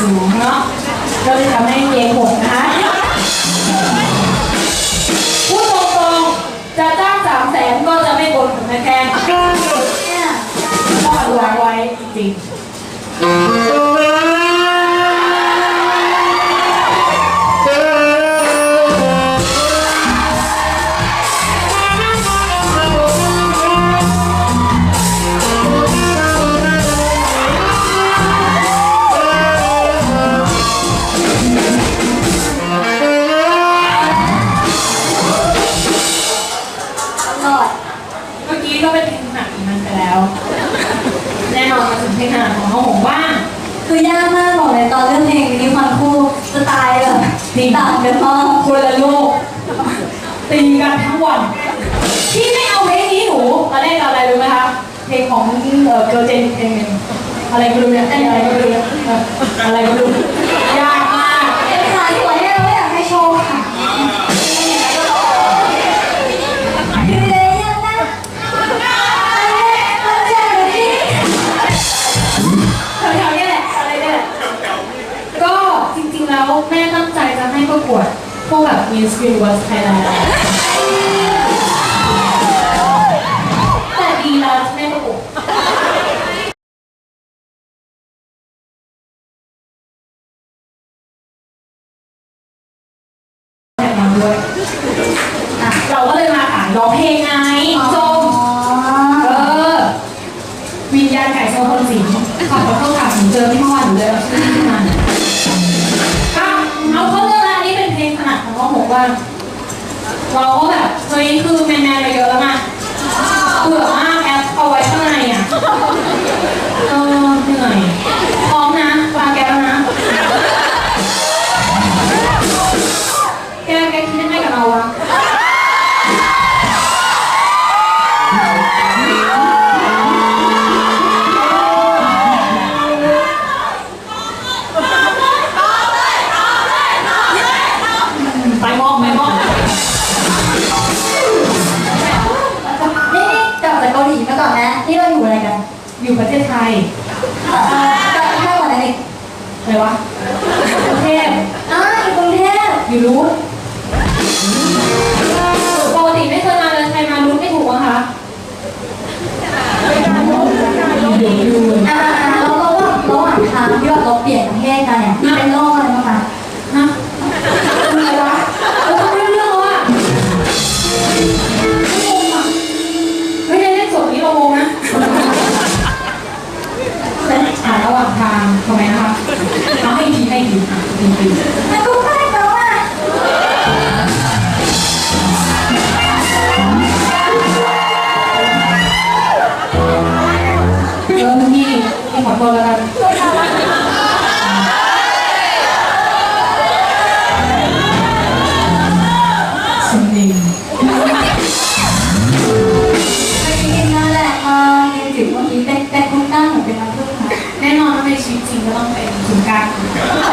สูงเนาะก็เลยทำให้เพลงหดนะคะพูดตรงๆจะจ้างสามแสนก็จะไม่กดผมนะแค่เนี่ยก็อดไว้จริง ถึงเพลงหนักของน้องหงบ้างคือยากมากบอกเลยตอนเลือกเพลงนี้มันคู่สไตล์แบบต่างกันมากคนละโลกตีกันทั้งวันพี่ไม่เอาเพลงนี้หนูตอนแรกเอาอะไรรู้ไหมคะเพลงของเอ่อเกิร์ลเจนเพลงหนึ่งอะไรก็รู้เนี่ยอะไรก็รู้เนี่ยเอออะไรก็รู้ แล้วแม่ตั้งใจจะให้ประกวดพวกแบบ Miss Universe Thailand แต่ดีแล้วที่ไม่ประกวดแบบนั้นด้วยอะเราก็เลยมาขายร้องเพลงไงจมเออวิญญาณไก่โซคนสิงขับรถเข้าขับหนูเจอพี่พ่อหนูเลยแบบขึ้นมาอะเอา เราก็แบบเฮ้ยคือแมนแมนๆมาเยอะแล้วไง อยู่ประเทศไทยเอ่อกลับแค่วันไหนเลยวะไรวะประเทพอ่าอยู่กรุงเทพอยู่รู้ ระหว่างทางทำไมนะคะเอาให้ทีให้ทีค่ะที กี้เป็น